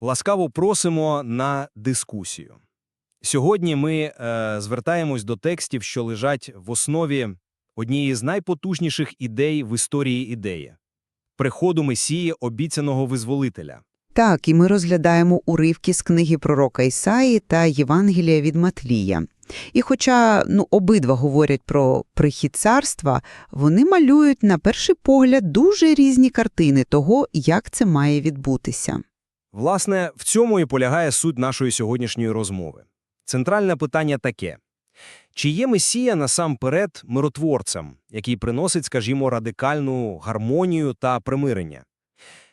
Ласкаво просимо на дискусію. Сьогодні ми е, звертаємось до текстів, що лежать в основі однієї з найпотужніших ідей в історії ідеї – приходу Месії, обіцяного визволителя. Так, і ми розглядаємо уривки з книги пророка Ісаї та Євангелія від Матвія. І хоча ну, обидва говорять про прихід царства, вони малюють на перший погляд дуже різні картини того, як це має відбутися. Власне, в цьому і полягає суть нашої сьогоднішньої розмови. Центральне питання таке. Чи є Месія насамперед миротворцем, який приносить, скажімо, радикальну гармонію та примирення?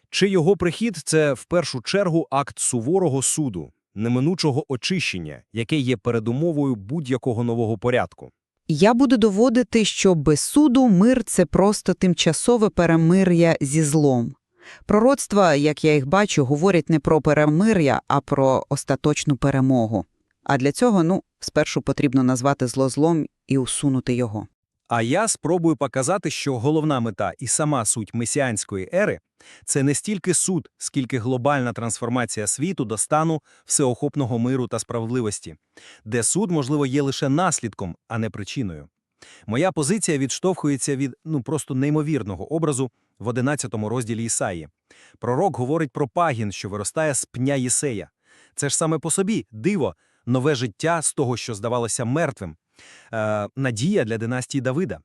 Чи його прихід – це в першу чергу акт суворого суду, неминучого очищення, яке є передумовою будь-якого нового порядку? Я буду доводити, що без суду мир – це просто тимчасове перемир'я зі злом. Пророцтва, як я їх бачу, говорять не про перемир'я, а про остаточну перемогу. А для цього, ну, спершу потрібно назвати зло злом і усунути його. А я спробую показати, що головна мета і сама суть месіанської ери – це не стільки суд, скільки глобальна трансформація світу до стану всеохопного миру та справедливості, де суд, можливо, є лише наслідком, а не причиною. Моя позиція відштовхується від ну просто неймовірного образу в 11 розділі Ісаї. Пророк говорить про пагін, що виростає з пня Єсея. Це ж саме по собі диво, нове життя з того, що здавалося мертвим, е, надія для династії Давида.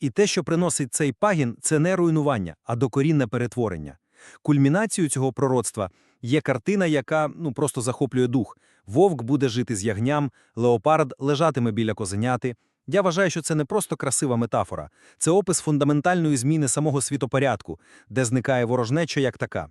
І те, що приносить цей пагін, це не руйнування, а докорінне перетворення. Кульмінацією цього пророцтва є картина, яка ну просто захоплює дух. Вовк буде жити з ягням, леопард лежатиме біля козеняти. Я вважаю, що це не просто красива метафора, це опис фундаментальної зміни самого світопорядку, де зникає ворожнеча як така.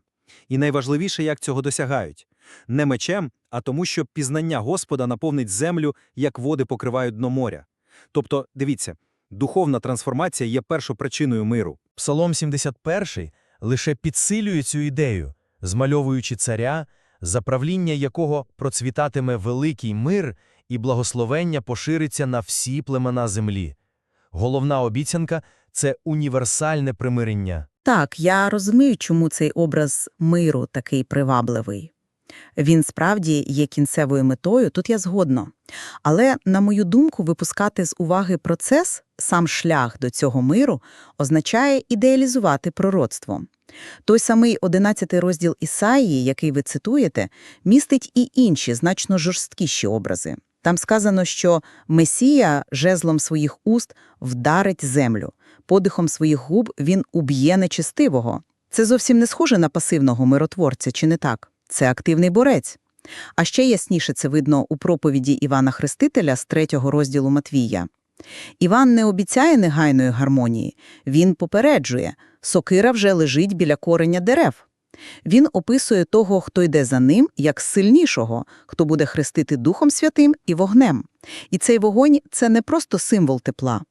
І найважливіше, як цього досягають. Не мечем, а тому, що пізнання Господа наповнить землю, як води покривають дно моря. Тобто, дивіться, духовна трансформація є першопричиною миру. Псалом 71 лише підсилює цю ідею, змальовуючи царя, за правління якого процвітатиме великий мир і благословення пошириться на всі племена землі. Головна обіцянка – це універсальне примирення. Так, я розумію, чому цей образ миру такий привабливий. Він справді є кінцевою метою, тут я згодна. Але, на мою думку, випускати з уваги процес, сам шлях до цього миру, означає ідеалізувати пророцтво. Той самий 11 розділ Ісаїї, який ви цитуєте, містить і інші, значно жорсткіші образи. Там сказано, що Месія жезлом своїх уст вдарить землю, подихом своїх губ він уб'є нечистивого. Це зовсім не схоже на пасивного миротворця, чи не так? Це активний борець. А ще ясніше це видно у проповіді Івана Хрестителя з третього розділу Матвія. Іван не обіцяє негайної гармонії, він попереджує – сокира вже лежить біля кореня дерев. Він описує того, хто йде за ним, як сильнішого, хто буде хрестити Духом Святим і вогнем. І цей вогонь – це не просто символ тепла.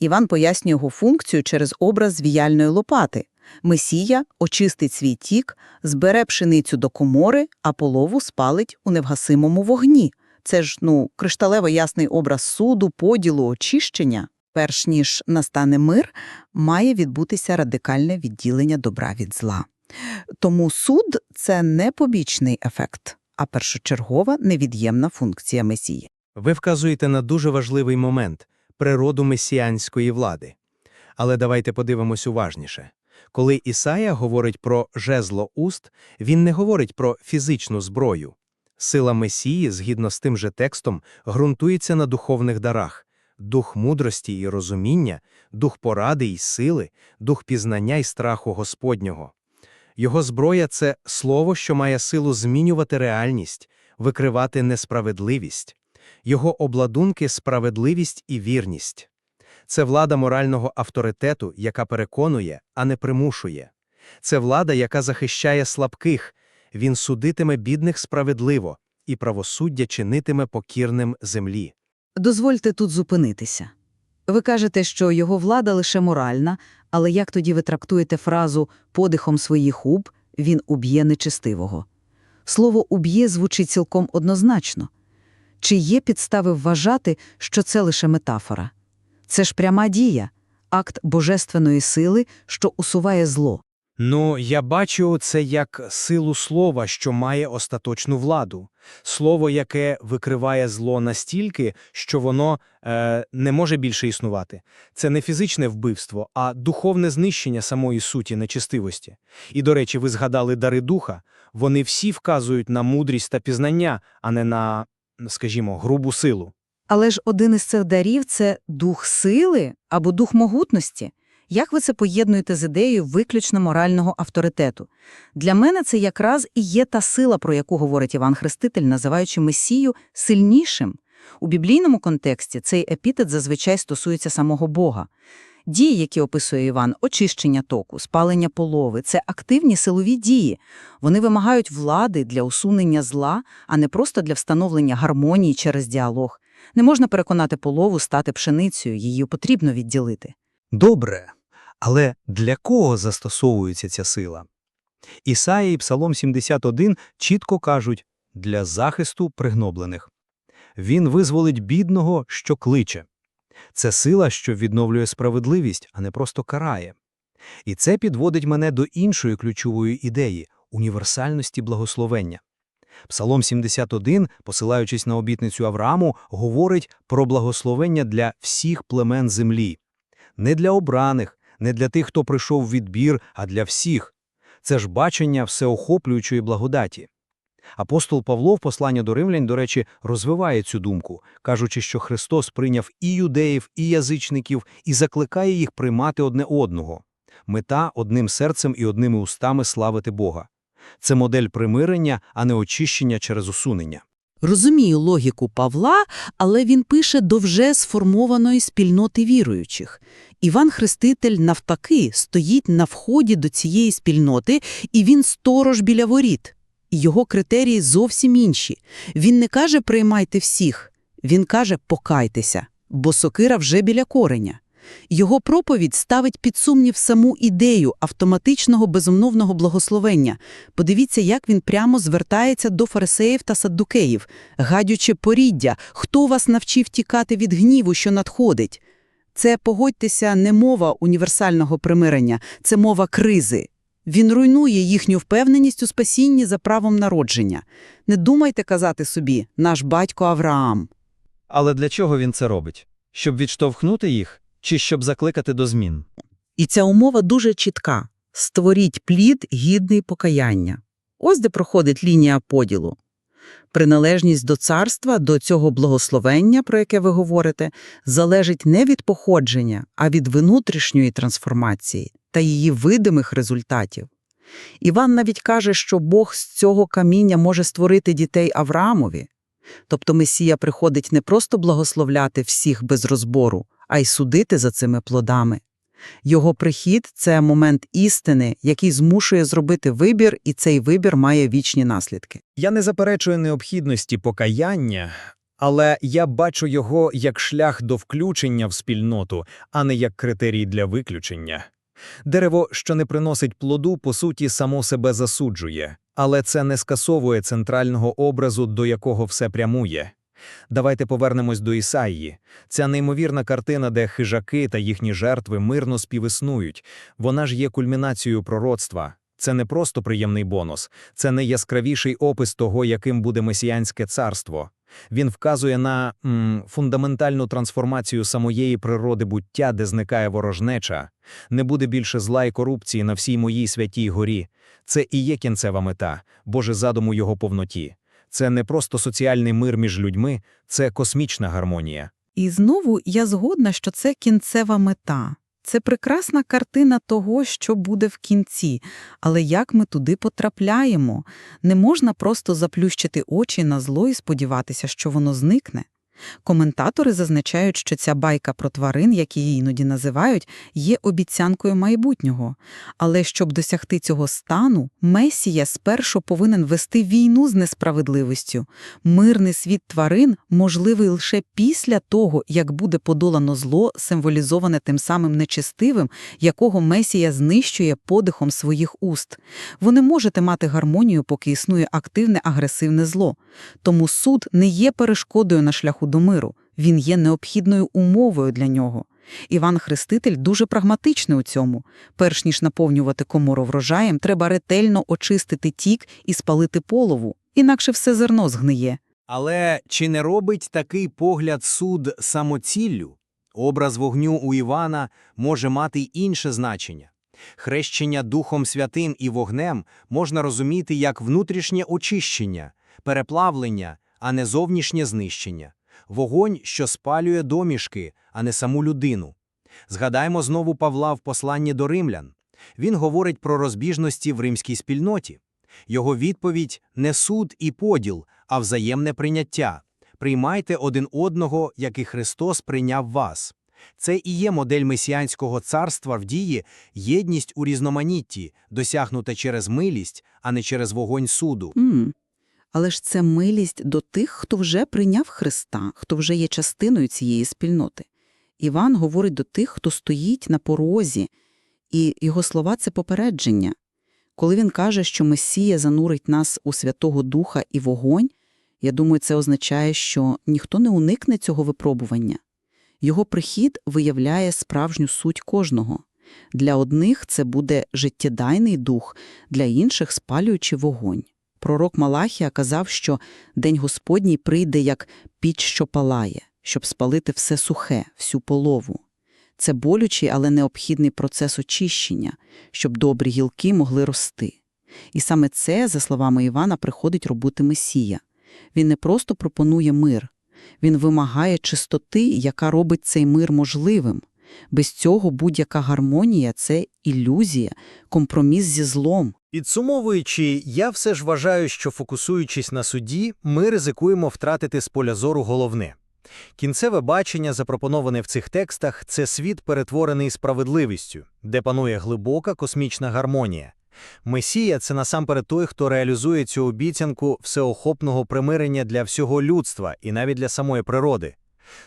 Іван пояснює його функцію через образ звіяльної лопати. Месія очистить свій тік, збере пшеницю до комори, а полову спалить у невгасимому вогні. Це ж, ну, кришталево ясний образ суду, поділу, очищення. Перш ніж настане мир, має відбутися радикальне відділення добра від зла. Тому суд – це не побічний ефект, а першочергова невід'ємна функція Месії. Ви вказуєте на дуже важливий момент – природу месіанської влади. Але давайте подивимось уважніше. Коли Ісая говорить про жезло уст, він не говорить про фізичну зброю. Сила Месії, згідно з тим же текстом, ґрунтується на духовних дарах – дух мудрості і розуміння, дух поради і сили, дух пізнання і страху Господнього. Його зброя – це слово, що має силу змінювати реальність, викривати несправедливість. Його обладунки – справедливість і вірність. Це влада морального авторитету, яка переконує, а не примушує. Це влада, яка захищає слабких. Він судитиме бідних справедливо, і правосуддя чинитиме покірним землі. Дозвольте тут зупинитися. Ви кажете, що його влада лише моральна, але як тоді ви трактуєте фразу «подихом своїх уб він уб'є нечестивого»? Слово «уб'є» звучить цілком однозначно. Чи є підстави вважати, що це лише метафора? Це ж пряма дія, акт божественної сили, що усуває зло. Ну, я бачу це як силу слова, що має остаточну владу. Слово, яке викриває зло настільки, що воно е, не може більше існувати. Це не фізичне вбивство, а духовне знищення самої суті нечистивості. І, до речі, ви згадали дари духа. Вони всі вказують на мудрість та пізнання, а не на, скажімо, грубу силу. Але ж один із цих дарів – це дух сили або дух могутності. Як ви це поєднуєте з ідеєю виключно морального авторитету? Для мене це якраз і є та сила, про яку говорить Іван Хреститель, називаючи Месію сильнішим. У біблійному контексті цей епітет зазвичай стосується самого Бога. Дії, які описує Іван, очищення току, спалення полови – це активні силові дії. Вони вимагають влади для усунення зла, а не просто для встановлення гармонії через діалог. Не можна переконати полову стати пшеницею, її потрібно відділити. Добре, але для кого застосовується ця сила? Ісаїя і Псалом 71 чітко кажуть «для захисту пригноблених». Він визволить бідного, що кличе. Це сила, що відновлює справедливість, а не просто карає. І це підводить мене до іншої ключової ідеї – універсальності благословення. Псалом 71, посилаючись на обітницю Аврааму, говорить про благословення для всіх племен землі. Не для обраних, не для тих, хто прийшов відбір, а для всіх. Це ж бачення всеохоплюючої благодаті. Апостол Павло в посланні до римлян, до речі, розвиває цю думку, кажучи, що Христос прийняв і юдеїв, і язичників, і закликає їх приймати одне одного. Мета – одним серцем і одними устами славити Бога. Це модель примирення, а не очищення через усунення. Розумію логіку Павла, але він пише до вже сформованої спільноти віруючих. Іван Хреститель, навтаки, стоїть на вході до цієї спільноти, і він сторож біля воріт. Його критерії зовсім інші. Він не каже «приймайте всіх», він каже «покайтеся», бо сокира вже біля кореня. Його проповідь ставить під сумнів саму ідею автоматичного безумовного благословення. Подивіться, як він прямо звертається до фарисеїв та саддукеїв, гадючи поріддя, хто вас навчив тікати від гніву, що надходить. Це, погодьтеся, не мова універсального примирення, це мова кризи. Він руйнує їхню впевненість у спасінні за правом народження. Не думайте казати собі «наш батько Авраам». Але для чого він це робить? Щоб відштовхнути їх чи щоб закликати до змін? І ця умова дуже чітка. Створіть плід гідний покаяння. Ось де проходить лінія поділу. Приналежність до царства, до цього благословення, про яке ви говорите, залежить не від походження, а від внутрішньої трансформації та її видимих результатів. Іван навіть каже, що Бог з цього каміння може створити дітей Авраамові. Тобто Месія приходить не просто благословляти всіх без розбору, а й судити за цими плодами. Його прихід – це момент істини, який змушує зробити вибір, і цей вибір має вічні наслідки. Я не заперечую необхідності покаяння, але я бачу його як шлях до включення в спільноту, а не як критерій для виключення. Дерево, що не приносить плоду, по суті, само себе засуджує, але це не скасовує центрального образу, до якого все прямує. Давайте повернемось до Ісаїї. Ця неймовірна картина, де хижаки та їхні жертви мирно співіснують, вона ж є кульмінацією пророцтва. Це не просто приємний бонус, це найяскравіший опис того, яким буде месіянське царство. Він вказує на м, фундаментальну трансформацію самоєї природи буття, де зникає ворожнеча. Не буде більше зла і корупції на всій моїй святій горі. Це і є кінцева мета, Боже задум у його повноті. Це не просто соціальний мир між людьми, це космічна гармонія. І знову я згодна, що це кінцева мета. Це прекрасна картина того, що буде в кінці. Але як ми туди потрапляємо? Не можна просто заплющити очі на зло і сподіватися, що воно зникне. Коментатори зазначають, що ця байка про тварин, як її іноді називають, є обіцянкою майбутнього. Але щоб досягти цього стану, Месія спершу повинен вести війну з несправедливістю. Мирний світ тварин можливий лише після того, як буде подолано зло, символізоване тим самим нечистивим, якого Месія знищує подихом своїх уст. Ви не можете мати гармонію, поки існує активне агресивне зло. Тому суд не є перешкодою на шляху до миру, він є необхідною умовою для нього. Іван Хреститель дуже прагматичний у цьому. Перш ніж наповнювати комору врожаєм, треба ретельно очистити тік і спалити полову, інакше все зерно згниє. Але чи не робить такий погляд суд самоціллю? Образ вогню у Івана може мати інше значення. Хрещення Духом Святим і вогнем можна розуміти як внутрішнє очищення, переплавлення, а не зовнішнє знищення. Вогонь, що спалює домішки, а не саму людину. Згадаймо знову Павла в посланні до римлян. Він говорить про розбіжності в римській спільноті. Його відповідь – не суд і поділ, а взаємне прийняття. Приймайте один одного, як і Христос прийняв вас. Це і є модель месіанського царства в дії, єдність у різноманітті, досягнута через милість, а не через вогонь суду. М. Але ж це милість до тих, хто вже прийняв Христа, хто вже є частиною цієї спільноти. Іван говорить до тих, хто стоїть на порозі, і його слова – це попередження. Коли він каже, що Месія занурить нас у Святого Духа і вогонь, я думаю, це означає, що ніхто не уникне цього випробування. Його прихід виявляє справжню суть кожного. Для одних це буде життєдайний дух, для інших – спалюючий вогонь. Пророк Малахія казав, що День Господній прийде як піч, що палає, щоб спалити все сухе, всю полову. Це болючий, але необхідний процес очищення, щоб добрі гілки могли рости. І саме це, за словами Івана, приходить робити Месія. Він не просто пропонує мир, він вимагає чистоти, яка робить цей мир можливим. Без цього будь-яка гармонія – це ілюзія, компроміс зі злом. Підсумовуючи, я все ж вважаю, що фокусуючись на суді, ми ризикуємо втратити з поля зору головне. Кінцеве бачення, запропоноване в цих текстах, це світ, перетворений справедливістю, де панує глибока космічна гармонія. Месія – це насамперед той, хто реалізує цю обіцянку всеохопного примирення для всього людства і навіть для самої природи.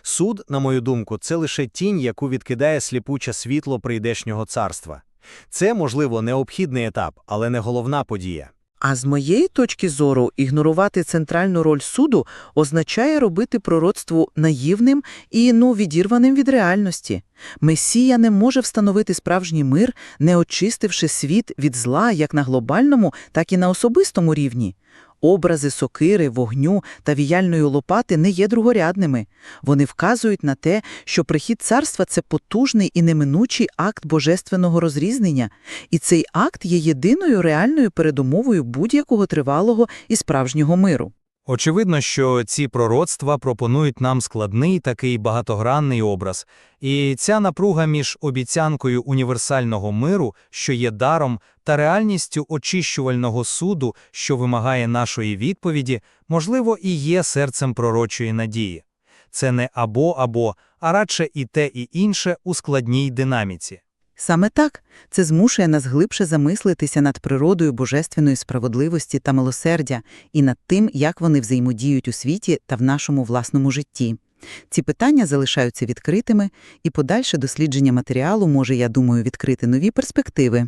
Суд, на мою думку, це лише тінь, яку відкидає сліпуче світло прийдешнього царства. Це, можливо, необхідний етап, але не головна подія. А з моєї точки зору, ігнорувати центральну роль суду означає робити пророцтво наївним і ну, відірваним від реальності. Месія не може встановити справжній мир, не очистивши світ від зла як на глобальному, так і на особистому рівні. Образи сокири, вогню та віяльної лопати не є другорядними. Вони вказують на те, що прихід царства – це потужний і неминучий акт божественного розрізнення, і цей акт є єдиною реальною передумовою будь-якого тривалого і справжнього миру. Очевидно, що ці пророцтва пропонують нам складний такий багатогранний образ, і ця напруга між обіцянкою універсального миру, що є даром, та реальністю очищувального суду, що вимагає нашої відповіді, можливо, і є серцем пророчої надії. Це не або-або, а радше і те, і інше у складній динаміці. Саме так це змушує нас глибше замислитися над природою божественної справедливості та милосердя і над тим, як вони взаємодіють у світі та в нашому власному житті. Ці питання залишаються відкритими, і подальше дослідження матеріалу може, я думаю, відкрити нові перспективи.